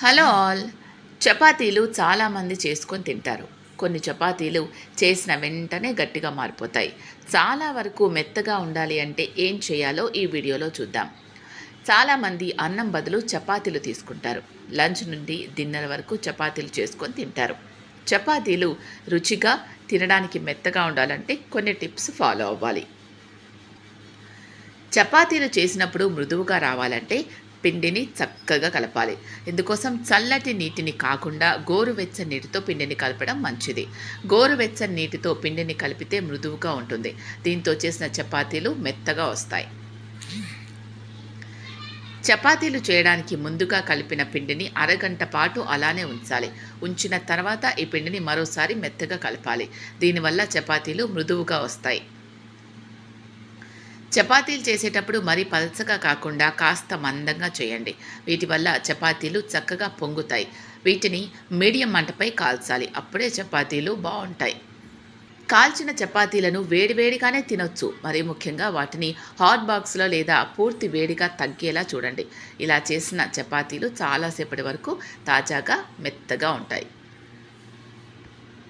Hello all. చపాతీలు చాలామంది చేసుకొని తింటారు. కొన్ని చపాతీలు చేసిన వెంటనే గట్టిగా మారిపోతాయి. చాలా వరకు మెత్తగా ఉండాలి అంటే ఏం చేయాలో ఈ వీడియోలో చూద్దాం. చాలామంది అన్నం బదులు చపాతీలు తీసుకుంటారు. లంచ్ నుండి డిన్నర్ వరకు చపాతీలు చేసుకొని తింటారు. చపాతీలు రుచిగా తినడానికి మెత్తగా ఉండాలంటే కొన్ని టిప్స్ ఫాలో అవ్వాలి. చపాతీలు చేసినప్పుడు మృదువుగా రావాలంటే పిండిని చక్కగా కలపాలి. ఇందుకోసం చల్లటి నీటిని కాకుండా గోరువెచ్చని నీటితో పిండిని కలపడం మంచిది. గోరువెచ్చని నీటితో పిండిని కలిపితే మృదువుగా ఉంటుంది. దీంతో చేసిన చపాతీలు మెత్తగా వస్తాయి. చపాతీలు చేయడానికి ముందుగా కలిపిన పిండిని అరగంట పాటు అలానే ఉంచాలి. ఉంచిన తర్వాత ఈ పిండిని మరోసారి మెత్తగా కలపాలి. దీనివల్ల చపాతీలు మృదువుగా వస్తాయి. చపాతీలు చేసేటప్పుడు మరీ పల్చగా కాకుండా కాస్త మందంగా చేయండి. వీటి వల్ల చపాతీలు చక్కగా పొంగుతాయి. వీటిని మీడియం మంటపై కాల్చాలి. అప్పుడే చపాతీలు బాగుంటాయి. కాల్చిన చపాతీలను వేడివేడిగానే తినొచ్చు. మరి ముఖ్యంగా వాటిని హాట్ బాక్స్లో లేదా పూర్తి వేడిగా తగ్గేలా చూడండి. ఇలా చేసిన చపాతీలు చాలాసేపటి వరకు తాజాగా మెత్తగా ఉంటాయి.